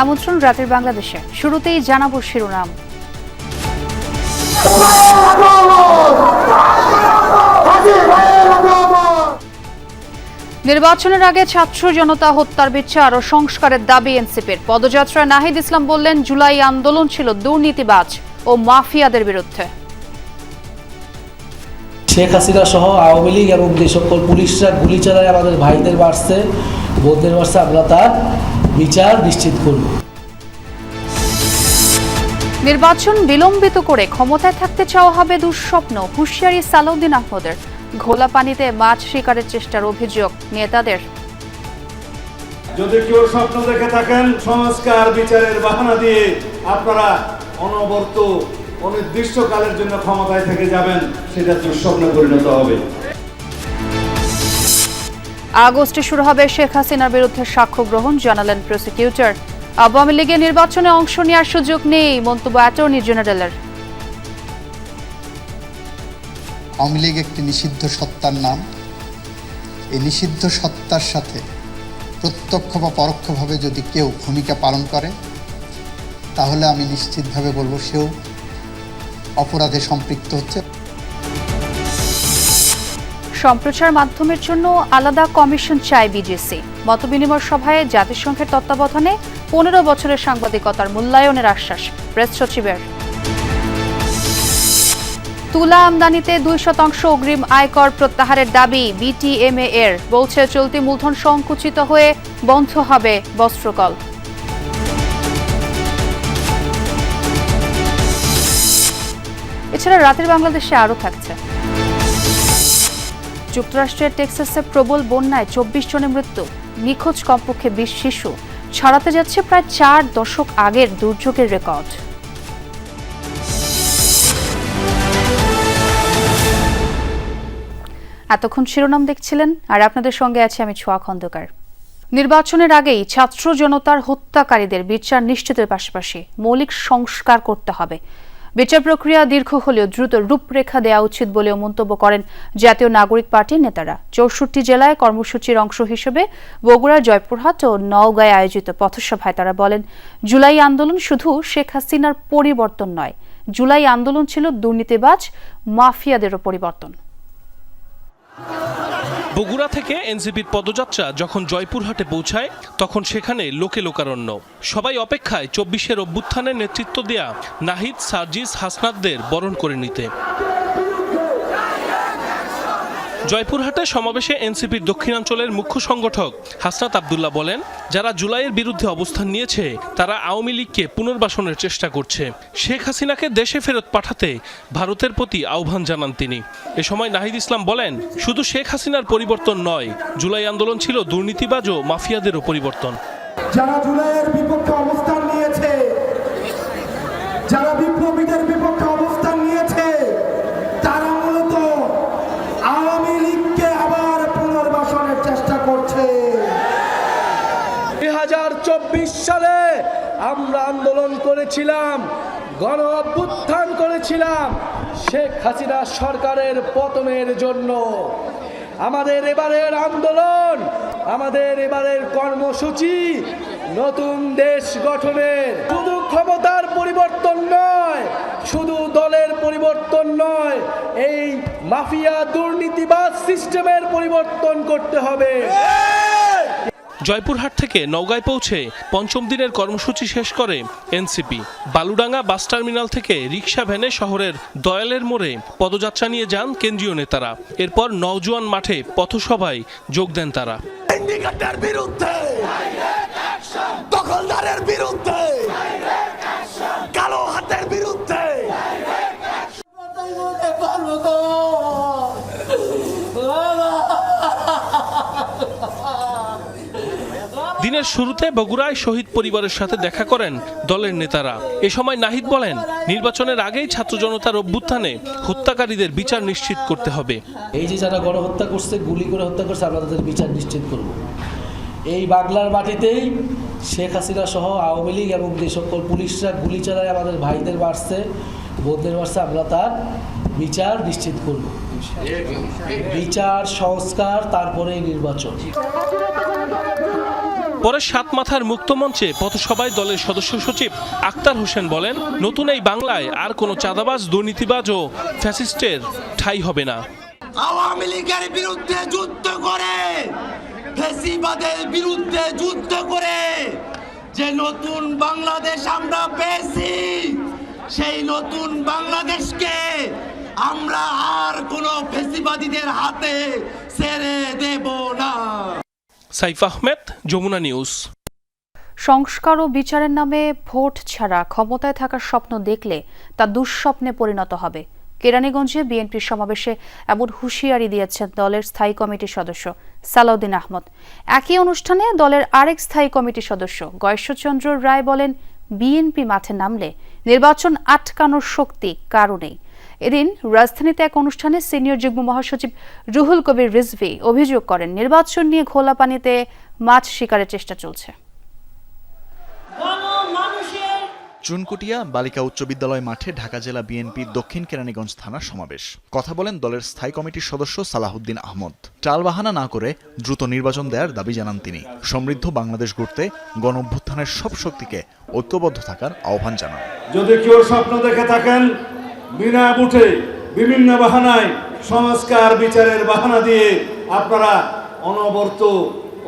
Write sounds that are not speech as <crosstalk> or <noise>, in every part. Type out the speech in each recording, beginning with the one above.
আমন্ত্রণ রাতের বাংলাদেশে। শুরুতেই জানাব শিরোনাম। নির্বাচনের আগে ছাত্র জনতা হত্যার বিচার ও সংস্কারের দাবি এনসিপির। পদযাত্রায় নাহিদ ইসলাম বললেন, জুলাই আন্দোলন ছিল দুর্নীতিবাজ ও মাফিয়াদের বিরুদ্ধে। শেখ হাসিনা সহ আওয়ামী লীগ এবং যে সকল পুলিশরা গুলি চালায় আমাদের ভাইদের বাড়ছে, বোনদের বাড়ছে, আমরা তার বিচার নিশ্চিত করব। নির্বাচন বিলম্বিত করে ক্ষমতায় থাকতে চাওয়া হবে দুঃস্বপ্ন হুঁশিয়ারি সালাউদ্দিন আহমদের। ঘোলা পানিতে মাছ শিকারের চেষ্টার অভিযোগ নেতাদের। যদি কেউ স্বপ্ন দেখে থাকেন সংস্কার বিচারের বাহানা দিয়ে আপনারা অনবর্ত অনির্দিষ্টকালের জন্য ক্ষমতায় থেকে যাবেন সেটা দুঃস্বপ্নে পরিণত হবে। আগস্টে শুরু হবে শেখ হাসিনার বিরুদ্ধে সাক্ষ্য গ্রহণ, জানালেন প্রসিকিউটর আওয়ামী লীগের নির্বাচনে অংশ নেওয়ার সুযোগ নেই, মন্তব্য অ্যাটর্নি জেনারেলের। আওয়ামী লীগ একটি নিষিদ্ধ সত্তার নাম। এই নিষিদ্ধ সত্তার সাথে প্রত্যক্ষ বা পরোক্ষভাবে যদি কেউ ভূমিকা পালন করে, তাহলে আমি নিশ্চিতভাবে বলব সেও অপরাধে সম্পৃক্ত হচ্ছে। সম্প্রচার মাধ্যমের জন্য আলাদা কমিশন চায় বিজেসি। মতবিনিময় সভায় জাতিসংঘের তত্ত্বাবধানে পনেরো বছরের সাংবাদিকতার মূল্যায়নের আশ্বাস প্রেস সচিবের। তুলা আমদানিতে দুই শতাংশ অগ্রিম আয়কর প্রত্যাহারের দাবি বিটিএমএ এর। বলছে, চলতি মূলধন সংকুচিত হয়ে বন্ধ হবে বস্ত্রকল। এছাড়া রাতের বাংলাদেশে আরও থাকছে। যুক্তরাষ্ট্রের টেক্সাসে প্রবল বন্যায় চব্বিশ জনের মৃত্যু, নিখোঁজ কমপক্ষে বিশ শিশু, ছড়াতে যাচ্ছে প্রায় চার দশক আগের দুর্যোগের রেকর্ড। এতক্ষণ শিরোনাম দেখছিলেন, আর আপনাদের সঙ্গে আছে আমি ছোয়া খন্দকার। নির্বাচনের আগেই ছাত্র জনতার হত্যাকারীদের বিচার নিশ্চিতের পাশাপাশি মৌলিক সংস্কার করতে হবে। বিচার প্রক্রিয়া দীর্ঘ হলেও দ্রুত রূপরেখা দেওয়া উচিত বলেও মন্তব্য করেন জাতীয় নাগরিক পার্টির নেতারা। চৌষট্টি জেলায় কর্মসূচির অংশ হিসেবে বগুড়া, জয়পুরহাট ও নওগাঁয় আয়োজিত পথসভায় তারা বলেন, জুলাই আন্দোলন শুধু শেখ হাসিনার পরিবর্তন নয়। জুলাই আন্দোলন ছিল দুর্নীতিবাজ, মাফিয়াদেরও পরিবর্তন। বগুড়া থেকে এনসিপির পদযাত্রা যখন জয়পুরহাটে পৌঁছায়, তখন সেখানে লোকে লোকারণ্য। সবাই অপেক্ষায় চব্বিশের অভ্যুত্থানের নেতৃত্ব দেয়া নাহিদ সার্জিস হাসনাদদের বরণ করে নিতে। জয়পুরহাটে সমাবেশে এনসিপির দক্ষিণাঞ্চলের মুখ্য সংগঠক হাসনাত আবদুল্লাহ বলেন, যারা জুলাইয়ের বিরুদ্ধে অবস্থান নিয়েছে, তারা আওয়ামী লীগকে পুনর্বাসনের চেষ্টা করছে। শেখ হাসিনাকে দেশে ফেরত পাঠাতে ভারতের প্রতি আহ্বান জানান তিনি। এ সময় নাহিদ ইসলাম বলেন, শুধু শেখ হাসিনার পরিবর্তন নয়, জুলাই আন্দোলন ছিল দুর্নীতিবাজ ও মাফিয়াদেরও পরিবর্তন। যারা জুলাইয়ের বিপক্ষে অবস্থান সালে আমরা আন্দোলন করেছিলাম, গণ অভ্যুত্থান করেছিলাম, শেখ হাসিনা সরকারের পতনের জন্য। আমাদের এবারের আন্দোলন, আমাদের এবারের কর্মসূচি নতুন দেশ গঠনের। শুধু ক্ষমতার পরিবর্তন নয়, শুধু দলের পরিবর্তন নয়, এই মাফিয়া দুর্নীতিবাদ সিস্টেমের পরিবর্তন করতে হবে। জয়পুরহাট থেকে নওগাঁয় পৌঁছে পঞ্চম দিনের কর্মসূচি শেষ করে এনসিপি। বালুডাঙ্গা বাস টার্মিনাল থেকে রিক্সা ভ্যানে শহরের দয়ালের মোড়ে পদযাত্রা নিয়ে যান কেন্দ্রীয় নেতারা। এরপর নওজোয়ান মাঠে পথসভায় যোগ দেন তারা। সিন্ডিকেটের বিরুদ্ধে! দখলদারের বিরুদ্ধে! কালো হাতের বিরুদ্ধে দিনের শুরুতে বগুড়ায় শহীদ পরিবারের সাথে দেখা করেন দলের নেতারা। এ সময় নাহিদ বলেন, নির্বাচনের আগেই ছাত্র জনতার অভ্যুত্থানে হত্যাকারীদের বিচার নিশ্চিত করতে হবে। এই যে যারা গণহত্যা করছে, গুলি করে হত্যা করছে, আমরা তাদের বিচার নিশ্চিত করব। এই বাংলার মাটিতেই শেখ হাসিনা সহ আওয়ামী লীগ এবং যে সকল পুলিশরা গুলি চালায় আমাদের ভাইদের বাড়ছে বোনদের বাড়ছে আমরা তার বিচার নিশ্চিত করব। বিচার, সংস্কার তারপরে নির্বাচন। পরে সাত মাথার মুক্ত মঞ্চে পথসভায় দলের সদস্য সচিব আক্তার হোসেন বলেন, নতুন এই বাংলায় আর কোনো চাঁদাবাজ, দুর্নীতিবাজ ও ফ্যাসিস্টের ঠাই হবে না। আওয়ামী লীগের বিরুদ্ধে যুদ্ধ করে ফেসিবাদের বিরুদ্ধে যুদ্ধ করে, যে নতুন বাংলাদেশ আমরা পেয়েছি, সেই নতুন বাংলাদেশকে আমরা আর কোনো ফেসিবাদীদের হাতে ছেড়ে দেব না। সাইফ আহমেদ, যমুনা নিউজ। সংস্কার ও বিচারের নামে ভোট ছাড়া ক্ষমতায় থাকার স্বপ্ন দেখলে তা দুঃস্বপ্নে পরিণত হবে। কেরানীগঞ্জে বিএনপির সমাবেশে এমন হুঁশিয়ারি দিয়েছেন দলের স্থায়ী কমিটির সদস্য সালাউদ্দিন আহমদ। একই অনুষ্ঠানে দলের আরেক স্থায়ী কমিটির সদস্য গয়েশ্বরচন্দ্র রায় বলেন, বিএনপি মাঠে নামলে নির্বাচন আটকানোর শক্তি কারণেই এদিন রাজধানীতে এক অনুষ্ঠানে সিনিয়র যুগ্ম মহাসচিব রুহুল কবির রিজভি অভিযোগ করেন নির্বাচন নিয়ে ঘোলা পানিতে মাছ শিকারের চেষ্টা চলছে। চুনকুটিয়া বালিকা উচ্চ বিদ্যালয় মাঠে ঢাকা জেলা বিএনপির দক্ষিণ কেরানীগঞ্জ থানার সমাবেশ। কথা বলেন দলের স্থায়ী কমিটির সদস্য সালাহুদ্দিন আহমদ। টালবাহানা না করে দ্রুত নির্বাচন দেওয়ার দাবি জানান তিনি। সমৃদ্ধ বাংলাদেশ গড়তে গণ অভ্যুত্থানের সব শক্তিকে ঐক্যবদ্ধ থাকার আহ্বান জানান। যদি কেউ স্বপ্ন দেখে থাকেন বিনা বুটে বিভিন্ন বাহানায় সংস্কার বিচারের বাহানা দিয়ে আপনারা অনবর্ত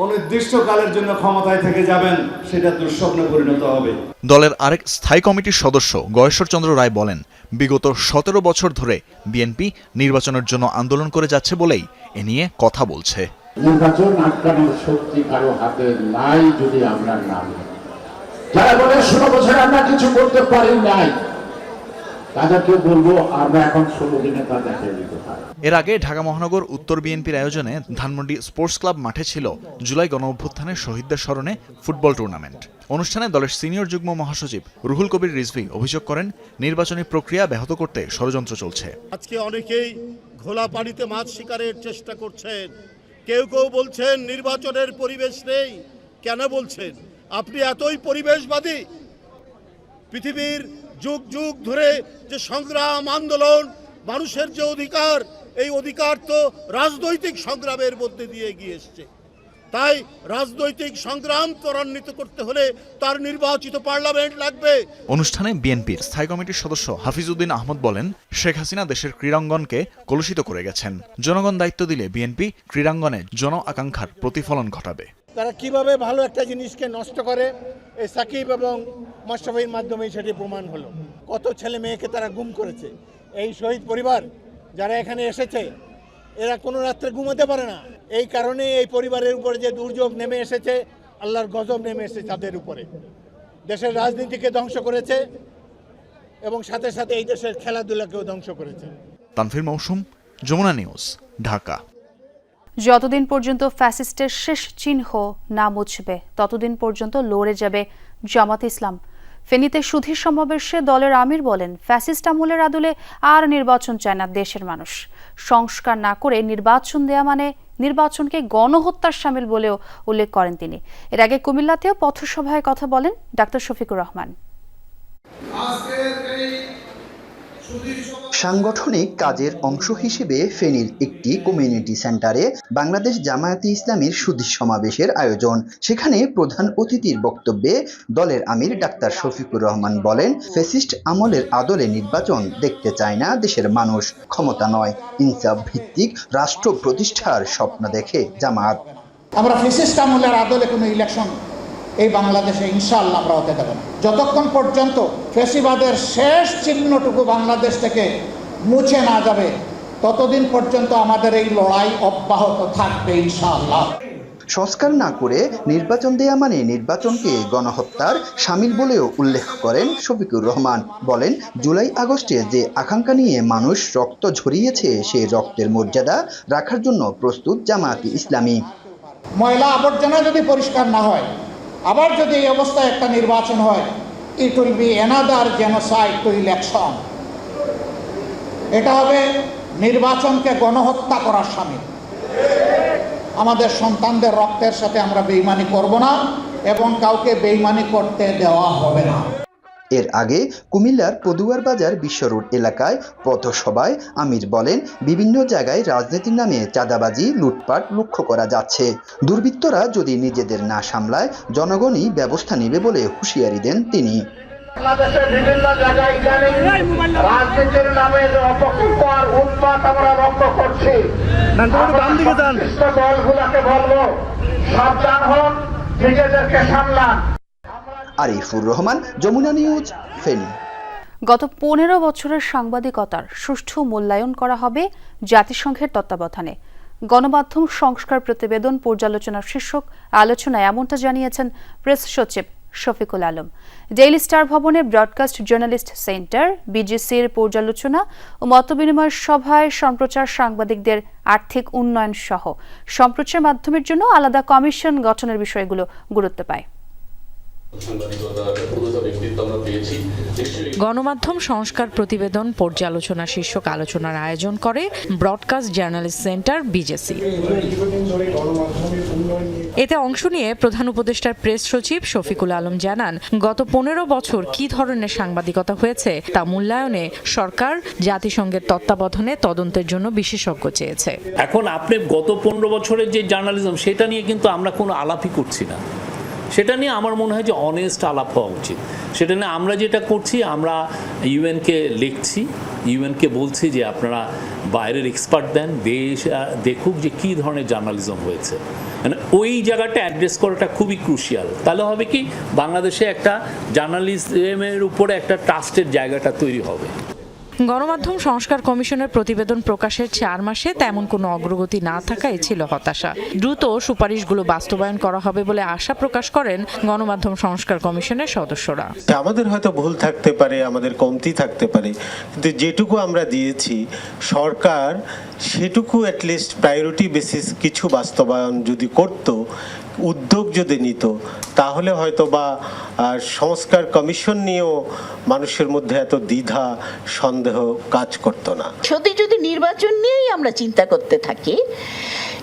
অনির্দিষ্টকালের জন্য ক্ষমতায় থেকে যাবেন সেটা দুঃস্বপ্নে পরিণত হবে। দলের আরেক স্থায়ী কমিটির সদস্য গয়েশ্বরচন্দ্র রায় বলেন বিগত সতেরো বছর ধরে বিএনপি নির্বাচনের জন্য আন্দোলন করে যাচ্ছে বলেই এ নিয়ে কথা বলছে। নির্বাচন আটকানোর শক্তি কারও হাতে নাই যদি আমরা নামি যারা বলে ষোলো বছর আমরা কিছু করতে পারি নাই তাদেরকে বলব আমরা এখন ষোলো দিনে তা দিতে পারি। এর আগে ঢাকা মহানগর উত্তর বিএনপির আয়োজনে ধানমন্ডি স্পোর্টস ক্লাব মাঠে ছিল জুলাই গণ অভ্যুত্থানের শহীদদের স্মরণে ফুটবল টুর্নামেন্ট। অনুষ্ঠানে দলের সিনিয়র যুগ্ম মহাসচিব রুহুল কবির রিজভি অভিযোগ করেন নির্বাচনী প্রক্রিয়া ব্যাহত করতে ষড়যন্ত্র চলছে। আজকে অনেকেই ঘোলা পানিতে মাছ শিকারের চেষ্টা করছেন। কেউ কেউ বলছেন নির্বাচনের পরিবেশ নেই। কেন বলছেন? আপনি এতই পরিবেশবাদী। পৃথিবীর যুগ যুগ ধরে যে সংগ্রাম, আন্দোলন, মানুষের যে অধিকার, এই অধিকার তো রাজনৈতিক সংগ্রামের মধ্যে দিয়ে এগিয়ে এসছে। তাই রাজনৈতিক সংগ্রাম ত্বরান্বিত করতে হলে তার নির্বাচিত পার্লামেন্ট লাগবে। অনুষ্ঠানে বিএনপির স্থায়ী কমিটির সদস্য হাফিজউদ্দিন আহমদ বলেন, শেখ হাসিনা দেশের ক্রীড়াঙ্গনকে কলুষিত করে গেছেন। জনগণ দায়িত্ব দিলে বিএনপি ক্রীড়াঙ্গনে জন আকাঙ্ক্ষার প্রতিফলন ঘটাবে। তারা কীভাবে ভালো একটা জিনিসকে নষ্ট করে? এই সাকিব এবং মাস্টাফির মাধ্যমে সেটি প্রমাণ হলো। কত ছেলে মেয়েকে তারা গুম করেছে। এই শহীদ পরিবার যারা এখানে এসেছে, এরা কোনো রাত্রে ঘুমাতে পারে না। এই কারণে এই পরিবারের উপরে যে দুর্যোগ নেমে এসেছে, আল্লাহর গজব নেমে এসেছে তাদের উপরে। দেশের রাজনীতিকে ধ্বংস করেছে এবং সাথে সাথে এই দেশের খেলাধুলাকেও ধ্বংস করেছে। তানফির মৌসুম, যমুনা নিউজ, ঢাকা। যতদিন পর্যন্ত ফ্যাসিস্টের শেষ চিহ্ন না মুছবে, ততদিন পর্যন্ত লড়ে যাবে জামাত ইসলাম। ফেনীতে সুধীর সমাবেশে দলের আমির বলেন, ফ্যাসিস্ট আমলের আদলে আর নির্বাচন চায় না দেশের মানুষ। সংস্কার না করে নির্বাচন দেয়া মানে নির্বাচনকে গণহত্যার সামিল বলেও উল্লেখ করেন তিনি। এর আগে কুমিল্লাতেও পথসভায় কথা বলেন ডাক্তার শফিকুর রহমান। সাংগঠনিক কাজের অংশ হিসেবে ফেনীর একটি কমিউনিটি সেন্টারে বাংলাদেশ জামায়াতে ইসলামীর সুধী সমাবেশের আয়োজন। সেখানে প্রধান অতিথির বক্তব্যে দলের আমির ডাক্তার শফিকুর রহমান বলেন ফেসিস্ট আমলের আদলে নির্বাচন দেখতে চায় না দেশের মানুষ, ক্ষমতা নয়। ইনসাফ ভিত্তিক রাষ্ট্র প্রতিষ্ঠার স্বপ্ন দেখে জামাত আমরা ফেসিস্ট আমলের আদলে কোনো ইলেকশন এই বাংলাদেশে ইনশাআল্লাহ আমরা হতে দেব না। যতক্ষণ পর্যন্ত ফেসিবাদের শেষ চিহ্নটুকু বাংলাদেশ থেকে মুছে না যাবে। ততদিন পর্যন্ত আমাদের এই লড়াই অব্যাহত থাকবে ইনশাআল্লাহ। সংস্কার না করে নির্বাচন দেয়া মানে নির্বাচনকে গণহত্যার সামিল বলেও উল্লেখ করেন শফিকুর রহমান। বলেন জুলাই আগস্টে যে আকাঙ্ক্ষা নিয়ে মানুষ রক্ত ঝরিয়েছে সে রক্তের মর্যাদা রাখার জন্য প্রস্তুত জামায়াতে ইসলামী। ময়লা আবর্জনা যদি পরিষ্কার না হয় আবার যদি এই অবস্থায় একটা নির্বাচন হয় it will be another genocide to election এটা হবে নির্বাচনকে গণহত্যা করার সামিল। আমাদের সন্তানদের রক্তের সাথে আমরা বেইমানি করব না এবং কাউকে বেইমানি করতে দেওয়া হবে না। এর আগে কুমিল্লার পদুয়ার বাজার বিশ্ব রোড এলাকায় পথসভায় আমির বলেন, বিভিন্ন জায়গায় রাজনীতির নামে চাঁদাবাজি, লুটপাট লক্ষ্য করা যাচ্ছে। দুর্বৃত্তরা যদি নিজেদের না সামলায়, জনগণই ব্যবস্থা নেবে বলে হুঁশিয়ারি দেন তিনি। বাংলাদেশের বিভিন্ন জায়গায় ইদানিং রাজনীতির নামে যে অপকল্পর উন্মাদ আমরা লক্ষ্য করছি। সংশ্লিষ্ট বলব সাবধান হন নিজেদেরকে সামলান। আরিফুর রহমান যমুনা নিউজ ফেনী। গত পনেরো বছরের সাংবাদিকতার সুষ্ঠু মূল্যায়ন করা হবে জাতিসংঘের তত্ত্বাবধানে। গণমাধ্যম সংস্কার প্রতিবেদন পর্যালোচনার শীর্ষক আলোচনায় এমনটা জানিয়েছেন প্রেস সচিব শফিকুল আলম। ডেইলি স্টার ভবনে ব্রডকাস্ট জার্নালিস্ট সেন্টার বিজিসির পর্যালোচনা ও মতবিনিময় সভায় সম্প্রচার সাংবাদিকদের আর্থিক উন্নয়ন সহ। সম্প্রচার মাধ্যমের জন্য আলাদা কমিশন গঠনের বিষয়গুলো গুরুত্ব পায়। গণমাধ্যম সংস্কার প্রতিবেদন পর্যালোচনা শীর্ষক আলোচনার আয়োজন করে ব্রডকাস্ট জার্নালিস্ট সেন্টার বিজেসি। এতে অংশ নিয়ে প্রধান উপদেষ্টার প্রেস সচিব শফিকুল আলম জানান গত পনেরো বছর কি ধরনের সাংবাদিকতা হয়েছে তা মূল্যায়নে সরকার জাতিসংঘের তত্ত্বাবধানে তদন্তের জন্য বিশেষজ্ঞ চেয়েছে। এখন আপনি গত পনেরো বছরের যে জার্নালিজম সেটা নিয়ে কিন্তু আমরা কোনো আলাপই করছি না। সেটা নিয়ে আমার মনে হয় যে অনেস্ট আলাপ হওয়া উচিত। সেটা নিয়ে আমরা যেটা করছি, আমরা ইউএনকে লিখছি ইউএনকে বলছি যে আপনারা বাইরের এক্সপার্ট দেন, দেশ দেখুক যে কী ধরনের জার্নালিজম হয়েছে। মানে ওই জায়গাটা অ্যাড্রেস করাটা খুবই ক্রুশিয়াল তাহলে হবে কি, বাংলাদেশে একটা জার্নালিজমের উপরে একটা ট্রাস্টের জায়গাটা তৈরি হবে। গণমাধ্যম সংস্কার কমিশনের প্রতিবেদন প্রকাশের চার মাসে তেমন কোনো অগ্রগতি না থাকায় ছিল হতাশা। দ্রুত সুপারিশগুলো বাস্তবায়ন করা হবে বলে আশা প্রকাশ করেন গণমাধ্যম সংস্কার কমিশনের সদস্যরা। আমাদের হয়তো ভুল থাকতে পারে, আমাদের কমতি থাকতে পারে, কিন্তু যেটুকু আমরা দিয়েছি, সরকার সেটুকু অ্যাটলিস্ট প্রায়োরিটি বেসিস কিছু বাস্তবায়ন যদি করত উদ্যোগ যদি নিত, তাহলে হয়তো বা সংস্কার কমিশন নিয়েও মানুষের মধ্যে এত দ্বিধা, সন্দেহ কাজ করতো না। সত্যি যদি নির্বাচন নিয়েই আমরা চিন্তা করতে থাকি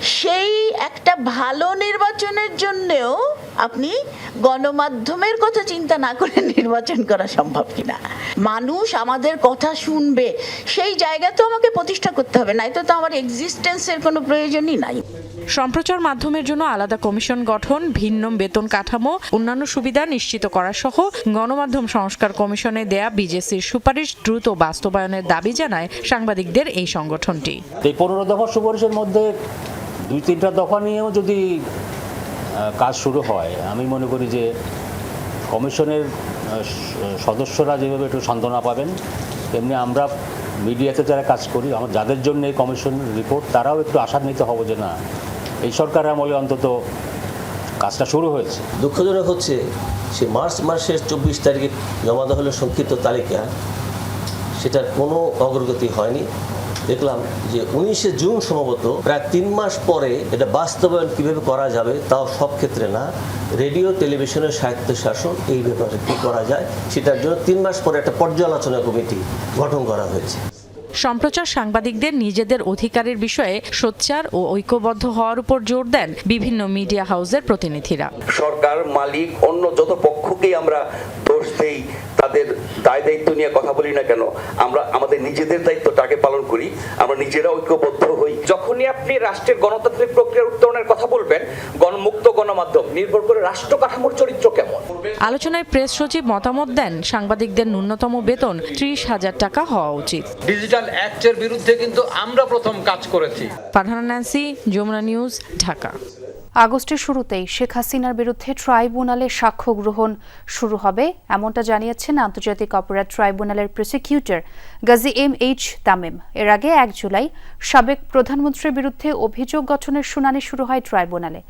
সেই একটা ভালো নির্বাচনের জন্যেও আপনি গণমাধ্যমের কথা চিন্তা না করে <laughs> নির্বাচন করা সম্ভব কিনা? মানুষ আমাদের কথা শুনবে। সেই জায়গা তো আমাকে প্রতিষ্ঠা করতে হবে নাই তো তো আমার এক্সিস্টেন্সের কোনো প্রয়োজনই নাই। সম্প্রচার মাধ্যমের জন্য আলাদা কমিশন গঠন ভিন্ন বেতন কাঠামো অন্যান্য সুবিধা নিশ্চিত করা সহ গণমাধ্যম সংস্কার কমিশনে দেয়া বিজেসির সুপারিশ দ্রুত বাস্তবায়নের দাবি জানায় সাংবাদিকদের এই সংগঠনটি। এই পনেরো দফা সুপারিশের মধ্যে দুই তিনটা দফা নিয়েও যদি কাজ শুরু হয়, আমি মনে করি যে কমিশনের সদস্যরা যেভাবে একটু সান্ত্বনা পাবেন, তেমনি আমরা মিডিয়াতে যারা কাজ করি, আমার যাদের জন্য এই কমিশন রিপোর্ট, তারাও একটু আশান্বিত হব যে না, এই সরকার আমলে অন্তত কাজটা শুরু হয়েছে। দুঃখজনক হচ্ছে, সে মার্চ মাসের চব্বিশ তারিখে জমা দেওয়া হলো সংক্ষিপ্ত তালিকা, সেটার কোনো অগ্রগতি হয়নি। দেখলাম যে উনিশে জুন সম্ভবত প্রায় তিন মাস পরে এটা বাস্তবায়ন কীভাবে করা যাবে তাও সব ক্ষেত্রে না। রেডিও টেলিভিশনের সাহিত্য শাসন এই ব্যাপারে কী করা যায় সেটার জন্য তিন মাস পরে একটা পর্যালোচনা কমিটি গঠন করা হয়েছে। সম্প্রচার সাংবাদিকদের নিজেদের অধিকারের বিষয়ে সোচ্চার ও ঐক্যবদ্ধ হওয়ার উপর জোর দেন বিভিন্ন মিডিয়া হাউসের প্রতিনিধিরা। সরকার মালিক অন্য যত পক্ষকেই আমরা দোষ দেই তাদের দায় দায়িত্ব নিয়ে কথা বলি না কেন? আমরা আমাদের নিজেদের দায়িত্বটাকে পালন করি আমরা নিজেরা ঐক্যবদ্ধ হই। যখনই আপনি রাষ্ট্রের গণতান্ত্রিক প্রক্রিয়ার উত্তরণের কথা বলবেন গণমুক্ত গণমাধ্যম নির্ভর করে রাষ্ট্র কাঠামোর চরিত্র কেমন? আলোচনায় প্রেস সচিব মতামত দেন সাংবাদিকদের ন্যূনতম বেতন ত্রিশ হাজার টাকা হওয়া উচিত। ডিজিটাল অ্যাক্টের বিরুদ্ধে কিন্তু আমরা প্রথম কাজ করেছি। Farhana Nancy Jamuna news Dhaka. আগস্টের শুরুতেই শেখ হাসিনার বিরুদ্ধে ট্রাইব্যুনালে সাক্ষ্য গ্রহণ শুরু হবে। এমনটা জানিয়েছেন আন্তর্জাতিক অপরাধ ট্রাইব্যুনালের prosecutor Gazi M H Tamim. এর আগে এক জুলাই সাবেক প্রধানমন্ত্রীর বিরুদ্ধে অভিযোগ গঠনের শুনানি শুরু হয় ট্রাইব্যুনালে।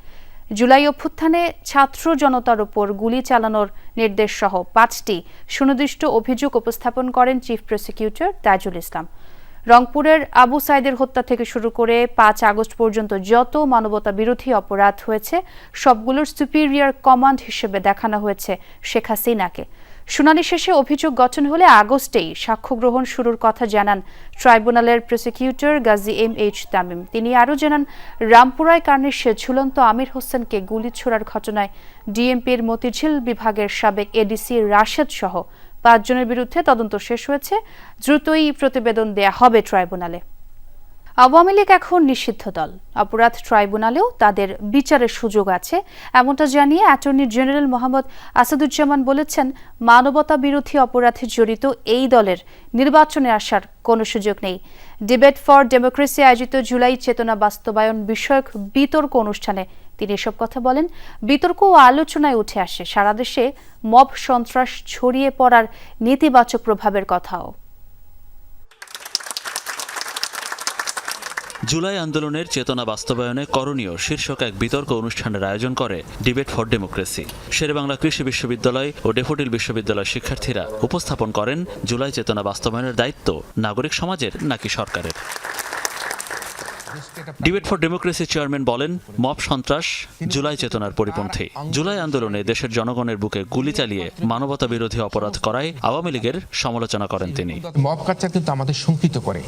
জুলাই অভ্যুত্থানে ছাত্র জনতার উপর গুলি চালানোর নির্দেশ সহ পাঁচটি সুনির্দিষ্ট অভিযোগ উপস্থাপন করেন চিফ প্রসিকিউটর তাজুল ইসলাম। রংপুরের আবু সাইদের হত্যা থেকে শুরু করে পাঁচ আগস্ট পর্যন্ত যত মানবতা বিরোধী অপরাধ হয়েছে, সবগুলোর সুপিরিয়র কমান্ড হিসেবে দেখানো হয়েছে শেখ হাসিনাকে। শুনানি শেষে অভিযোগ গঠন হলে আগস্টেই সাক্ষ্য গ্রহণ শুরুর কথা জানান ট্রাইব্যুনালের prosecutor Gazi M H Tamim. তিনি আরও জানান, রামপুরায় কার্নিশে ঝুলন্ত আমির হোসেনকে গুলি ছোড়ার ঘটনায় ডিএমপির মতিঝিল বিভাগের সাবেক এডিসি রাশেদ সহ পাঁচজনের বিরুদ্ধে তদন্ত শেষ হয়েছে। দ্রুতই প্রতিবেদন দেয়া হবে ট্রাইব্যুনালে। আওয়ামী লীগ এখন নিষিদ্ধ দল। অপরাধ ট্রাইব্যুনালেও তাদের বিচারের সুযোগ আছে। এমনটা জানিয়ে অ্যাটর্নি জেনারেল মোহাম্মদ আসাদুজ্জামান বলেছেন মানবতা বিরোধী অপরাধে জড়িত এই দলের নির্বাচনে আসার কোনো সুযোগ নেই। ডিবেট ফর ডেমোক্রেসি আয়োজিত জুলাই চেতনা বাস্তবায়ন বিষয়ক বিতর্ক অনুষ্ঠানে তিনি এসব কথা বলেন। বিতর্ক ও আলোচনায় উঠে আসে সারা দেশে মব সন্ত্রাস ছড়িয়ে পড়ার নেতিবাচক প্রভাবের কথাও। জুলাই আন্দোলনের চেতনা বাস্তবায়নে করণীয় শীর্ষক এক বিতর্ক অনুষ্ঠানের আয়োজন করে ডিবেট ফর ডেমোক্রেসি। শেরেবাংলা কৃষি বিশ্ববিদ্যালয় ও ডেফোডিল বিশ্ববিদ্যালয়ের শিক্ষার্থীরা উপস্থাপন করেন জুলাই চেতনা বাস্তবায়নের দায়িত্ব নাগরিক সমাজের নাকি সরকারের। ডিবেট ফর ডেমোক্রেসি চেয়ারম্যান বলেন, মব সন্ত্রাস জুলাই চেতনার পরিপন্থী। জুলাই আন্দোলনে দেশের জনগণের বুকে গুলি চালিয়ে মানবতা বিরোধী অপরাধ করায় আওয়ামী লীগের সমালোচনা করেন তিনি। মব কিন্তু আমাদের শঙ্কিত করে।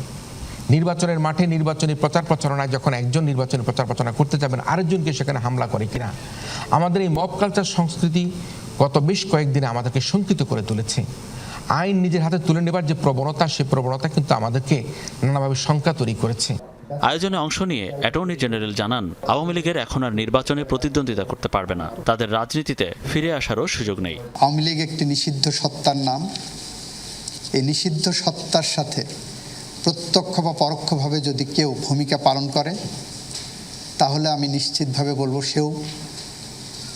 নির্বাচনের মাঠে নির্বাচনী প্রচার প্রচারণায় যখন একজন নির্বাচনী প্রচার প্রচারণা করতে যাবেন আরেকজনকে সেখানে হামলা করে কিনা? আমাদের এই মব কালচার সংস্কৃতি গত বেশ কয়েকদিনে আমাদেরকে শঙ্কিত করে তুলেছে। আইন নিজের হাতে তুলে নেবার যে প্রবণতা সেই প্রবণতা কিন্তু আমাদেরকে নানাভাবে শঙ্কা তৈরি করেছে। আয়োজনে অংশ নিয়ে অ্যাটর্নি জেনারেল জানান আওয়ামী লীগের এখন আর নির্বাচনে প্রতিদ্বন্দ্বিতা করতে পারবে না। তাদের রাজনীতিতে ফিরে আসারও সুযোগ নেই। আওয়ামী লীগ একটি নিষিদ্ধ সত্তার নাম। এই নিষিদ্ধ সত্তার সাথে প্রত্যক্ষ বা পরোক্ষভাবে যদি কেউ ভূমিকা পালন করে, তাহলে আমি নিশ্চিতভাবে বলব সেও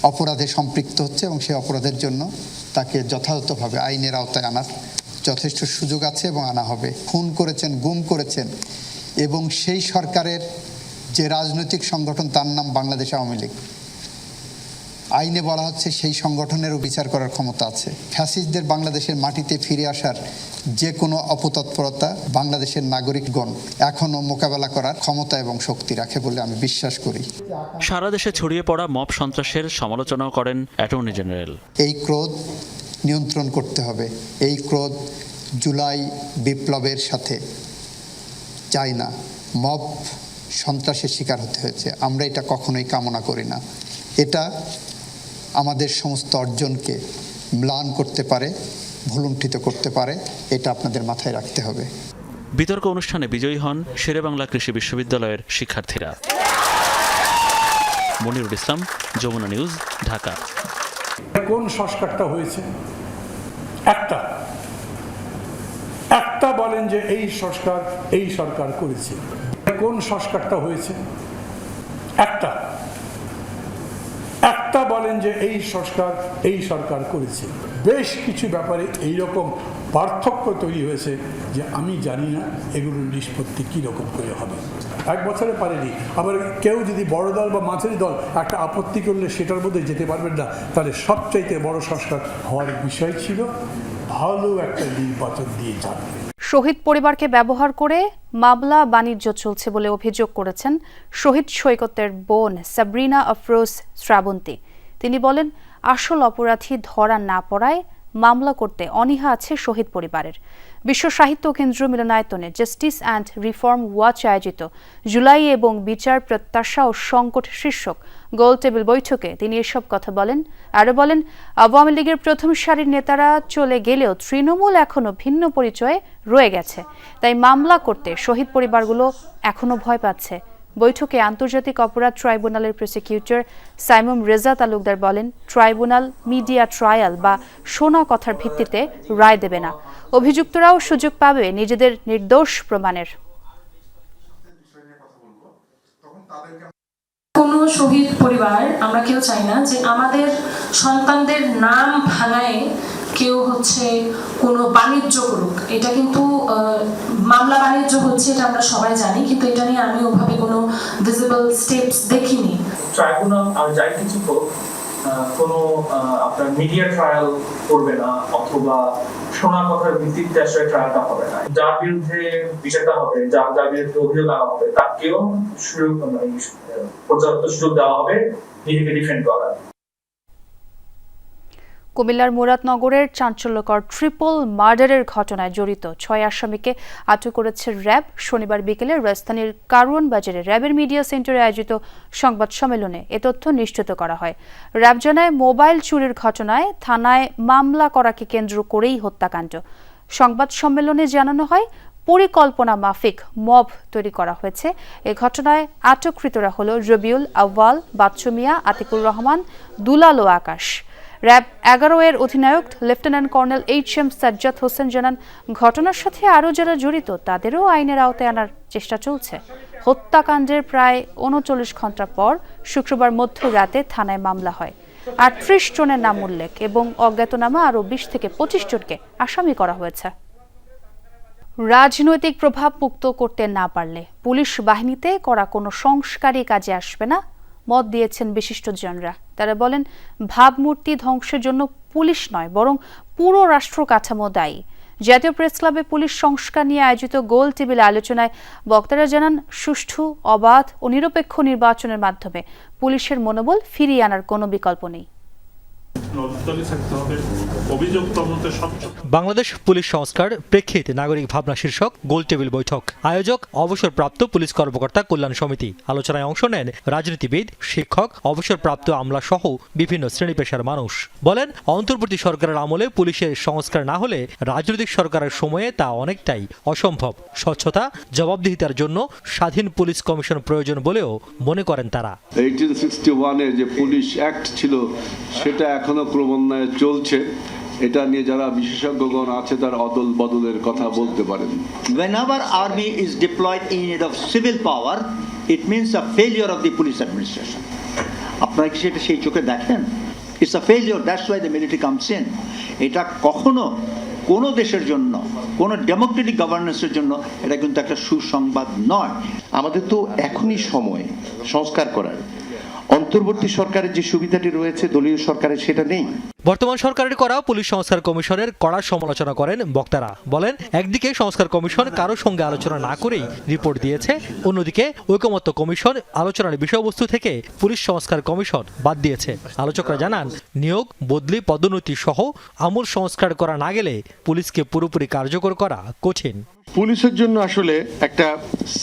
অপরাধে সম্পৃক্ত হচ্ছে এবং সেই অপরাধের জন্য তাকে যথাযথভাবে আইনের আওতায় আনার যথেষ্ট সুযোগ আছে এবং আনা হবে। খুন করেছেন, গুম করেছেন এবং সেই সরকারের যে রাজনৈতিক সংগঠন তার নাম বাংলাদেশ আওয়ামী লীগ। আইনে বলা হচ্ছে সেই সংগঠনেরও বিচার করার ক্ষমতা আছে। ফ্যাসিস্টদের বাংলাদেশের মাটিতে ফিরে আসার যে কোনো অপতৎপরতা বাংলাদেশের নাগরিকগণ এখনও মোকাবেলা করার ক্ষমতা এবং শক্তি রাখে বলে আমি বিশ্বাস করি। সারা দেশে ছড়িয়ে পড়া মব সন্ত্রাসের সমালোচনাও করেন অ্যাটর্নি জেনারেল। এই ক্রোধ নিয়ন্ত্রণ করতে হবে। এই ক্রোধ জুলাই বিপ্লবের সাথে চাই না। মব সন্ত্রাসের শিকার হতে হয়েছে। আমরা এটা কখনোই কামনা করি না। এটা আমাদের সমস্ত অর্জনকে ম্লান করতে পারে ভুলুণ্ঠিত করতে পারে এটা আপনাদের মাথায় রাখতে হবে। বিতর্ক অনুষ্ঠানে বিজয়ী হন শেরেবাংলা কৃষি বিশ্ববিদ্যালয়ের শিক্ষার্থীরা। মনিরুল ইসলাম যমুনা নিউজ ঢাকা। কোন সংস্কারটা হয়েছে? একটা। একটা বলেন যে এই সংস্কার এই সরকার করেছে। কোন সংস্কারটা হয়েছে? একটা। একটা বলেন যে এই সংস্কার, এই সরকার করেছে। বেশ কিছু ব্যাপারে এই রকম পার্থক্য তৈরি হয়েছে যে আমি জানি না এগুলোর নিষ্পত্তি কী রকম করে হবে। এক বছরে পারেনি। আবার কেউ যদি বড় দল বা মাঝারি দল একটা আপত্তি করলে সেটার মধ্যে যেতে পারবেন না, তাহলে সবচাইতে বড় সংস্কার হওয়ার বিষয় ছিল ভালো একটা নির্বাচন দিয়ে যাবে। শহীদ পরিবারকে ব্যবহার করে মামলা বাণিজ্য চলছে বলে অভিযোগ করেছেন শহীদ সৈকতের বোন সাবরিনা আফরোজ শ্রাবন্তী। তিনি বলেন, আসল অপরাধী ধরা না পড়ায় মামলা করতে অনীহা আছে শহীদ পরিবারের। বিশ্ব সাহিত্য কেন্দ্র মিলনায়তনে জাস্টিস অ্যান্ড রিফর্ম ওয়াচ আয়োজিত জুলাই এবং বিচার প্রত্যাশা ও সংকট শীর্ষক গোল টেবিল বৈঠকে তিনি এসব কথা বলেন আরও বলেন, আওয়ামী লীগের প্রথম সারির নেতারা চলে গেলেও তৃণমূল এখনও ভিন্ন পরিচয়ে রয়ে গেছে। তাই মামলা করতে শহীদ পরিবারগুলো এখনও ভয় পাচ্ছে। বৈঠকে আন্তর্জাতিক অপরাধ ট্রাইব্যুনালের প্রসিকিউটর সাইমুম রেজা তালুকদার বলেন, ট্রাইব্যুনাল মিডিয়া ট্রায়াল বা শোনা কথার ভিত্তিতে রায় দেবে না। অভিযুক্তরাও সুযোগ পাবে নিজেদের নির্দোষ প্রমাণের। কোনো শহীদ পরিবার, আমরা কেউ চাই না যে আমাদের সন্তানদের নাম ভাঙায় কেউ হচ্ছে কোনো বাণিজ্য করুক এটা কিন্তু মামলা বাণিজ্য হচ্ছে এটা আমরা সবাই জানি কিন্তু এটা নিয়ে আমি ওভাবে কোনো ভিজিবল স্টেপস দেখিনি। ট্রাইব্যুনাল আর যাই কিছু আহ, কোনো আপনার মিডিয়া ট্রায়াল করবে না অথবা শোনা কথার ভিত্তিতে আসলে ট্রায়ালটা হবে না। যার বিরুদ্ধে বিচারটা হবে যার যার বিরুদ্ধে অভিযোগ আনা হবে তাকেও সুযোগ মানে পর্যাপ্ত সুযোগ দেওয়া হবে নিজেকে ডিফেন্ড করার কুমিল্লার মুরাদনগরের চাঞ্চল্যকর ট্রিপল মার্ডারের ঘটনায় জড়িত ছয় আসামিকে আটক করেছে র্যাব। শনিবার বিকেলে রাজধানীর কারওয়ান বাজারে র্যাবের মিডিয়া সেন্টারে আয়োজিত সংবাদ সম্মেলনে এ তথ্য নিশ্চিত করা হয়। র্যাব জানায়, মোবাইল চুরির ঘটনায় থানায় মামলা করাকে কেন্দ্র করেই হত্যাকাণ্ড। সংবাদ সম্মেলনে জানানো হয়, পরিকল্পনা মাফিক মব তৈরি করা হয়েছে। এ ঘটনায় আটককৃতরা হল রবিউল আউয়াল বাচ্চু মিয়া, আতিকুর রহমান দুলাল আকাশ। র্যাব এগারো এর অধিনায়ক lieutenant colonel H M Sajjad Hossain জানান, ঘটনার সাথে আরও যারা জড়িত, তাদেরও আইনের আওতায় আনার চেষ্টা চলছে। হত্যাকাণ্ডের প্রায় উনচল্লিশ ঘণ্টা পর শুক্রবার মধ্যরাতে থানায় মামলা হয়। আটত্রিশ জনের নাম উল্লেখ এবং অজ্ঞাতনামা আরও বিশ থেকে পঁচিশ জনকে আসামি করা হয়েছে। রাজনৈতিক প্রভাব মুক্ত করতে না পারলে পুলিশ বাহিনীতে করা কোনো সংস্কারই কাজে আসবে না মত দিয়েছেন বিশিষ্টজনরা। তারা বলেন, ভাবমূর্তি ধ্বংসের জন্য পুলিশ নয়, বরং পুরো রাষ্ট্র কাঠামো দায়ী। জাতীয় প্রেস ক্লাবে পুলিশ সংস্কার নিয়ে আয়োজিত গোল টেবিল আলোচনায় বক্তারা জানান, সুষ্ঠু, অবাধ ও নিরপেক্ষ নির্বাচনের মাধ্যমে পুলিশের মনোবল ফিরিয়ে আনার কোনো বিকল্প নেই নজরদারি থাকতে হবে অভিযোগ তদন্তের স্বচ্ছ বাংলাদেশ পুলিশ সংস্কার প্রেক্ষিতে নাগরিক ভাবনা শীর্ষক গোল টেবিল বৈঠক। আয়োজক, অবসরপ্রাপ্ত পুলিশ কর্মকর্তা কল্যাণ সমিতি। আলোচনায় অংশ নেন রাজনীতিবিদ, শিক্ষক, অবসরপ্রাপ্ত আমলা সহ বিভিন্ন শ্রেণি পেশার মানুষ। বলেন, অন্তর্বর্তী সরকারের আমলে পুলিশের সংস্কার না হলে রাজনৈতিক সরকারের সময়ে তা অনেকটাই অসম্ভব। স্বচ্ছতা, জবাবদিহিতার জন্য স্বাধীন পুলিশ কমিশন প্রয়োজন বলেও মনে করেন তারা। যে পুলিশ অ্যাক্ট ছিল, সেটা এখনও ক্রমান্বয়ে চলছে। এটা নিয়ে যারা বিশেষজ্ঞগণ আছে তারা অদল বদলের কথা বলতে পারেন। Whenever army is deployed in need of civil power, it means a failure of the police administration. আপনারা কি সেটা সেই চোখে দেখেন? It's a failure that's why the military comes in এটা কখনো কোনো দেশের জন্য কোনো ডেমোক্রেটিক গভর্নেন্সের জন্য এটা কিন্তু একটা সুসংবাদ নয়। আমাদের তো এখনই সময় সংস্কার করার। অন্তর্বর্তী সরকারের যে সুবিধাটি রয়েছে দলীয় সরকারের সেটা নেই। বর্তমান সরকারের করা পুলিশ সংস্কার কমিশনের কড়া সমালোচনা করেন বক্তারা। বলেন একদিকে সংস্কার কমিশন কারও সঙ্গে আলোচনা না করেই রিপোর্ট দিয়েছে অন্যদিকে ঐকমত্য কমিশন আলোচনার বিষয়বস্তু থেকে পুলিশ সংস্কার কমিশন বাদ দিয়েছে। আলোচকরা জানান নিয়োগ বদলি পদোন্নতি সহ আমূল সংস্কার করা না গেলে পুলিশকে পুরোপুরি কার্যকর করা কঠিন। পুলিশের জন্য আসলে একটা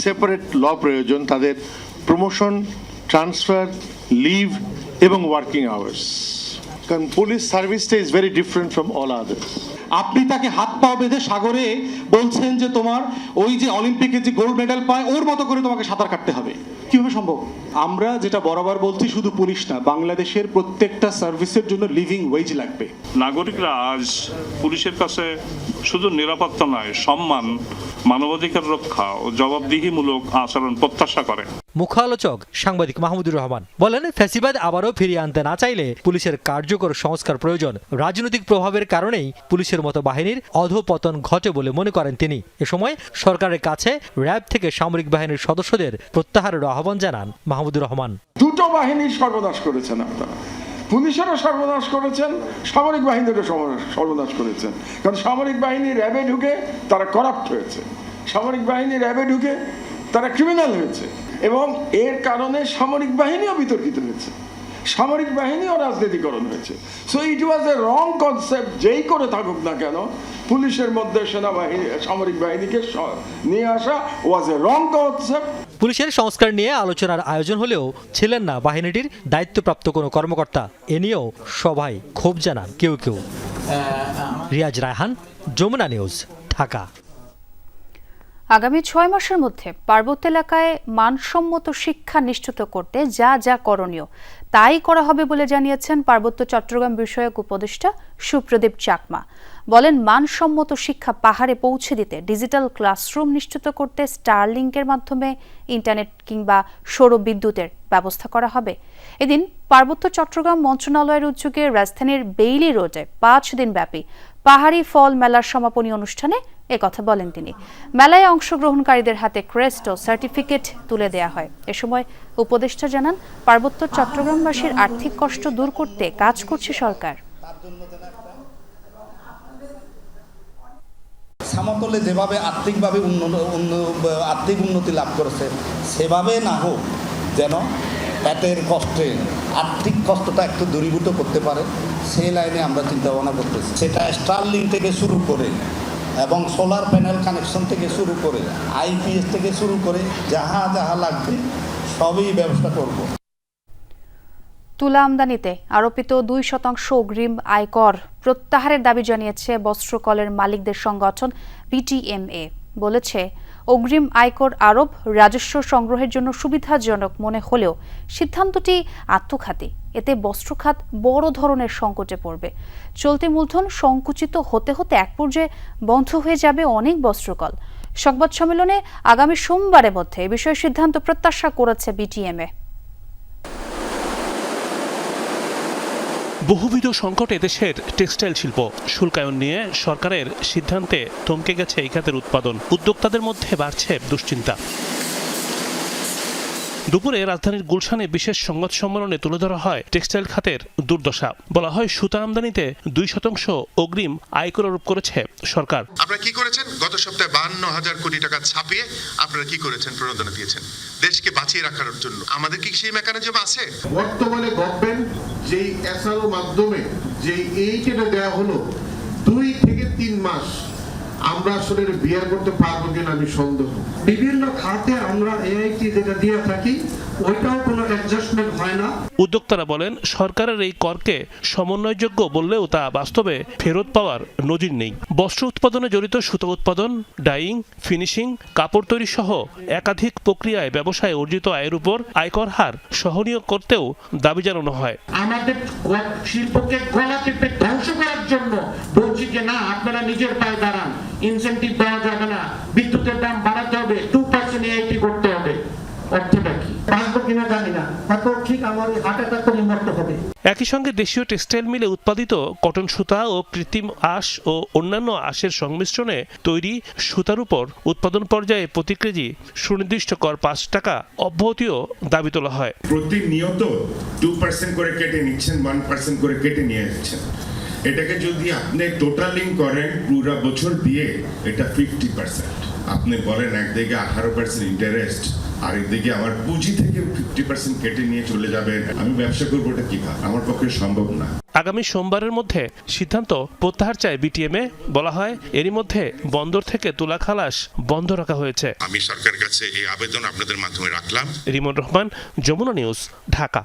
সেপারেট ল প্রয়োজন। তাদের প্রমোশন ট্রান্সফার লিভ এবং ওয়ার্কিং আওয়ার্স কারণ পুলিশ সার্ভিসটা is very different from all others আপনি তাকে হাত পা বেঁধে সাগরে বলছেন যে তোমার ওই যে অলিম্পিকে যে গোল্ড মেডেল পায়, ওর মতো করে তোমাকে সাঁতার কাটতে হবে। কীভাবে সম্ভব? আমরা যেটা বরাবর বলছি শুধু পুলিশ না, বাংলাদেশের প্রত্যেকটা সার্ভিসের জন্য লিভিং ওয়েজ লাগবে। নাগরিকরা আজ পুলিশের কাছে শুধু নিরাপত্তা নয়, সম্মান, মানবাধিকার রক্ষা ও জবাবদিহিমূলক আচরণ প্রত্যাশা করে মুখ্য আলোচক সাংবাদিক মাহমুদুর রহমান বলেন, ফ্যাসিবাদ আবারও ফিরিয়ে আনতে না চাইলে পুলিশের কার্যকর সংস্কার প্রয়োজন। রাজনৈতিক প্রভাবের কারণেই পুলিশের মতো বাহিনীর অধপতন ঘটে বলে মনে করেন তিনি। এ সময় সরকারের কাছে র্যাব থেকে সামরিক বাহিনীর সদস্যদের প্রত্যাহারের আহ্বান জানান মাহমুদুর রহমান। দুটো বাহিনী সর্বনাশ করেছেন আপনারা। পুলিশেরও সর্বনাশ করেছেন, সামরিক বাহিনীরও সর্বনাশ- করেছেন। কারণ সামরিক বাহিনী র্যাবে ঢুকে তারা করাপ্ট হয়েছে। সামরিক বাহিনী র্যাবে ঢুকে তারা ক্রিমিনাল হয়েছে। এবং এর কারণে সামরিক বাহিনীও বিতর্কিত হয়েছে। সামরিক বাহিনীও রাজনীতিকরণ হয়েছে। So it was A wrong concept যেই করে থাকুক না কেন পুলিশের মধ্যে সেনাবাহিনী সামরিক বাহিনীকে নিয়ে আসা ওয়াজ এ রং কনসেপ্ট পুলিশের সংস্কার নিয়ে আলোচনার আয়োজন হলেও ছিলেন না বাহিনীটির দায়িত্বপ্রাপ্ত কোনো কর্মকর্তা। এ নিয়েও সবাই ক্ষোভ জানান কেউ কেউ। রিয়াজ রায়হান যমুনা নিউজ ঢাকা। আগামী ছয় মাসের মধ্যে পার্বত্য এলাকায় মানসম্মত শিক্ষা নিশ্চিত করতে যা যা করণীয়, তাই করা হবে বলে জানিয়েছেন পার্বত্য চট্টগ্রাম বিষয়ক উপদেষ্টা সুপ্রদীপ চাকমা। বলেন, মানসম্মত শিক্ষা পাহাড়ে পৌঁছে দিতে ডিজিটাল ক্লাসরুম নিশ্চিত করতে স্টারলিংকের মাধ্যমে ইন্টারনেট কিংবা সৌর বিদ্যুতের ব্যবস্থা করা হবে। এদিন পার্বত্য চট্টগ্রাম মন্ত্রণালয়ের উদ্যোগে রাজধানীর বেইলি রোডে পাঁচ দিন ব্যাপী পাহাড়ি ফল মেলার সমাপনী অনুষ্ঠানে কথা বলেন তিনি। মেলায় অংশগ্রহণকারীদের হাতে ক্রেস্ট ও সার্টিফিকেট তুলে দেয়া হয়। এ সময় উপদেষ্টা জানান, পার্বত্য চট্টগ্রামবাসীর আর্থিক কষ্ট দূর করতে কাজ করছে সরকার। সমতলে যেভাবে আর্থিকভাবে উন্নত আর্থিক উন্নতি লাভ করেছে, সেভাবে না হোক যেন পেটের কষ্টে, আর্থিক কষ্টটা একটু দূরীভূত করতে পারে, সেই লাইনে আমরা চিন্তা ভাবনা করতেছি। সেটা স্টারলিং থেকে শুরু করে এবং সোলার প্যানেল কানেকশন থেকে শুরু করে আইপিএস থেকে শুরু করে, যাহা যাহা লাগবে, সবই ব্যবস্থা করব। তুলা আমদানিতে আরোপিত দুই শতাংশ অগ্রিম আয়কর প্রত্যাহারের দাবি জানিয়েছে বস্ত্রকলের মালিকদের সংগঠন বিটিএমএ বলেছে অগ্রিম আয়কর আরোপ রাজস্ব সংগ্রহের জন্য সুবিধাজনক মনে হলেও সিদ্ধান্তটি আত্মঘাতী। এতে বস্ত্রখাত বড় ধরনের সংকটে পড়বে। চলতি মূলধন সংকুচিত হতে হতে এক পর্যায়ে বন্ধ হয়ে যাবে অনেক বস্ত্রকল। সংবাদ সম্মেলনে আগামী সোমবারের মধ্যে এ বিষয়ে সিদ্ধান্ত প্রত্যাশা করেছে বিটিএমএ। বহুবিধ সংকটে দেশের টেক্সটাইল শিল্প। শুল্কায়ন নিয়ে সরকারের সিদ্ধান্তে থমকে গেছে এই খাতের উৎপাদন। উদ্যোক্তাদের মধ্যে বাড়ছে দুশ্চিন্তা। দুপুরে রাজধানীর গুলশানে বিশেষ সংবাদ সম্মেলনে তুলে ধরা হয় টেক্সটাইল খাতের দুর্দশা। বলা হয় সুতা আমদানিতে দুই শতাংশ অগ্রিম আয়কর আরোপ করেছে সরকার। আপনারা কি করেছেন? গত সপ্তাহে বাহান্ন হাজার কোটি টাকা ছাপিয়ে আপনারা কি করেছেন? প্রণোদনা দিয়েছেন। দেশকে বাঁচিয়ে রাখার জন্য। আমাদের কি সেই মেকানিজম আছে? বর্তমানে গভর্নমেন্ট যেই এসআরও মাধ্যমে যেই এইটা দেওয়া হলো, দুই থেকে তিন মাস আমরা আসলে বিয়ার করতে পারব কিনা আমি সন্দেহ। বিভিন্ন খাতে আমরা এআইটি যেটা দিয়ে থাকি ওইটাও কোনো অ্যাডজাস্টমেন্ট হয় না। উদ্যোক্তারা বলেন সরকারের এই করকে সমন্বয়যোগ্য বললেও তা বাস্তবে ফেরত পাওয়ার নজির নেই। বস্ত্র উৎপাদনে জড়িত সুতো উৎপাদন ডাইং ফিনিশিং কাপড় তৈরি সহ একাধিক প্রক্রিয়ায় ব্যবসায় অর্জিত আয়ের উপর আয়কর হার সহনীয় করতেও দাবি জানানো হয়। আমাদের শিল্পকে গলা টিপে ধ্বংস করার জন্য বলছি যে না আপনারা নিজের পায়ে দাঁড়ান। ইনসেন্টিভ দেওয়া যাবে না। বিদ্যুতের দাম বাড়াতে হবে। টু পার্সেন্ট করতে হবে। অর্থটা কি বাঁচবো কিনা জানি না। হয়তো ঠিক আমার হার্ট অ্যাটাক করে মরতে হবে। একই সঙ্গে দেশীয় টেক্সটাইল মিলে উৎপাদিত কটন সুতা ও কৃত্রিম আঁশ ও অন্যান্য আঁশের সংমিশ্রণে তৈরি সুতার উপর উৎপাদন পর্যায়ে প্রতি কেজি সুনির্দিষ্ট কর পাঁচ টাকা অব্যাহতিও দাবি তোলা হয়। প্রতিনিয়ত টু পার্সেন্ট করে কেটে নিচ্ছেন ওয়ান পার্সেন্ট করে কেটে নিয়ে যাচ্ছেন। এটাকে যদি আপনি টোটালিং করেন পুরো বছর দিয়ে এটা ফিফটি পার্সেন্ট আপনি বলেন একদিকে আঠারো পার্সেন্ট ইন্টারেস্ট আর একদিকে আমার পুঁজি থেকে ফিফটি পার্সেন্ট কেটে নিয়ে চলে যাবেন আমি ব্যবসা করব এটা কীভাবে আমার পক্ষে সম্ভব না। আগামী সোমবারের মধ্যে সিদ্ধান্ত প্রত্যাহার চায় বিটিএমএ। বলা হয় এরই মধ্যে বন্দর থেকে তুলা খালাস বন্ধ রাখা হয়েছে। আমি সরকারের কাছে এই আবেদন আপনাদের মাধ্যমে রাখলাম। রিমন রহমান যমুনা নিউজ ঢাকা।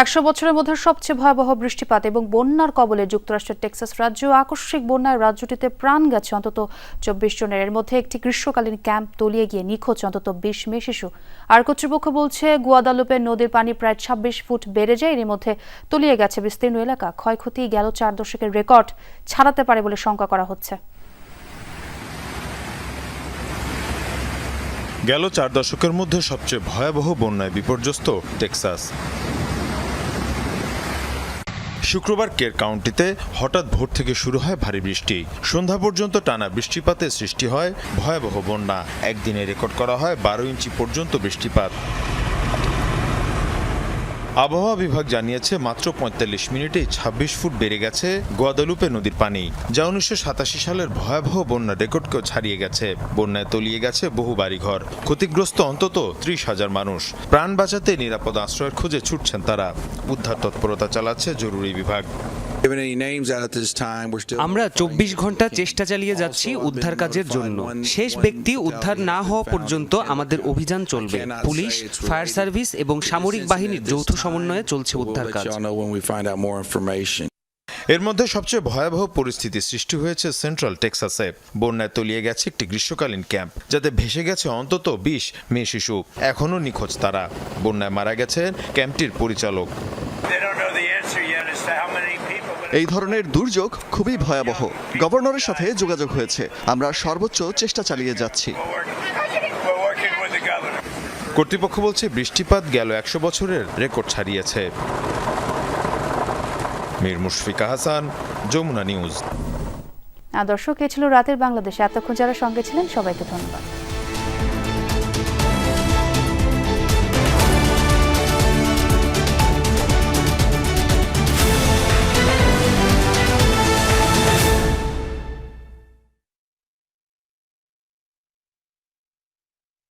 একশো বছরের মধ্যে সবচেয়ে ভয়াবহ বৃষ্টিপাত এবং বন্যার কবলে যুক্তরাষ্ট্রের টেক্সাস রাজ্য আকস্মিক বন্যায় রাজ্যটিতে প্রাণ গেছে অন্তত চব্বিশ জনের। এর মধ্যে একটি গ্রীষ্মকালীন ক্যাম্প তলিয়ে গিয়ে নিখোঁজ অন্তত বিশ মেয়ে শিশু। আর কর্তৃপক্ষ বলছে, গুয়াদালুপে নদীর পানি প্রায় ছাব্বিশ ফুট বেড়ে যায়। এর মধ্যে তলিয়ে গেছে বিস্তীর্ণ এলাকা। ক্ষয়ক্ষতি গেল চার দশকের রেকর্ড ছাড়াতে পারে বলে শঙ্কা করা হচ্ছে। গেল চার দশকের মধ্যে সবচেয়ে ভয়াবহ বন্যায় বিপর্যস্ত টেক্সাস। শুক্রবার কের কাউন্টিতে হঠাৎ ভোর থেকে শুরু হয় ভারী বৃষ্টি। সন্ধ্যা পর্যন্ত টানা বৃষ্টিপাতে সৃষ্টি হয় ভয়াবহ বন্যা। একদিনে রেকর্ড করা হয় বারো ইঞ্চি পর্যন্ত বৃষ্টিপাত। আবহাওয়া বিভাগ জানিয়েছে, মাত্র পঁয়তাল্লিশ মিনিটেই ছাব্বিশ ফুট বেড়ে গেছে গোয়াদালুপে নদীর পানি, যা উনিশশো সাতাশি সালের ভয়াবহ বন্যা রেকর্ডকেও ছাড়িয়ে গেছে। বন্যায় তলিয়ে গেছে বহু বাড়িঘর, ক্ষতিগ্রস্ত অন্তত ত্রিশ হাজার মানুষ। প্রাণ বাঁচাতে নিরাপদ আশ্রয়ের খুঁজে ছুটছেন তারা। উদ্ধার তৎপরতা চালাচ্ছে জরুরি বিভাগ। আমরা চব্বিশ ঘণ্টা চেষ্টা চালিয়ে যাচ্ছি উদ্ধার কাজের জন্য। শেষ ব্যক্তি উদ্ধার না হওয়া পর্যন্ত আমাদের অভিযান চলবে। পুলিশ ফায়ার সার্ভিস এবং সামরিক বাহিনীর যৌথ সমন্বয়ে চলছে উদ্ধার কাজ। এর মধ্যে সবচেয়ে ভয়াবহ পরিস্থিতি সৃষ্টি হয়েছে সেন্ট্রাল টেক্সাসে। বন্যায় তলিয়ে গেছে একটি গ্রীষ্মকালীন ক্যাম্প যাতে ভেসে গেছে অন্তত বিশ মেয়ে শিশু এখনও নিখোঁজ তারা। বন্যায় মারা গেছেন ক্যাম্পটির পরিচালক। এই ধরনের দুর্যোগ খুবই ভয়াবহ। গভর্নরের সাথে যোগাযোগ হয়েছে। আমরা সর্বোচ্চ চেষ্টা চালিয়ে যাচ্ছি। কর্তৃপক্ষ বলছে বৃষ্টিপাত গেল একশো বছরের রেকর্ড ছাড়িয়েছে। মীর মুশফিকা হাসান যমুনা নিউজ। আর দর্শক এ ছিল রাতের বাংলাদেশে। এতক্ষণ যারা সঙ্গে ছিলেন সবাইকে ধন্যবাদ।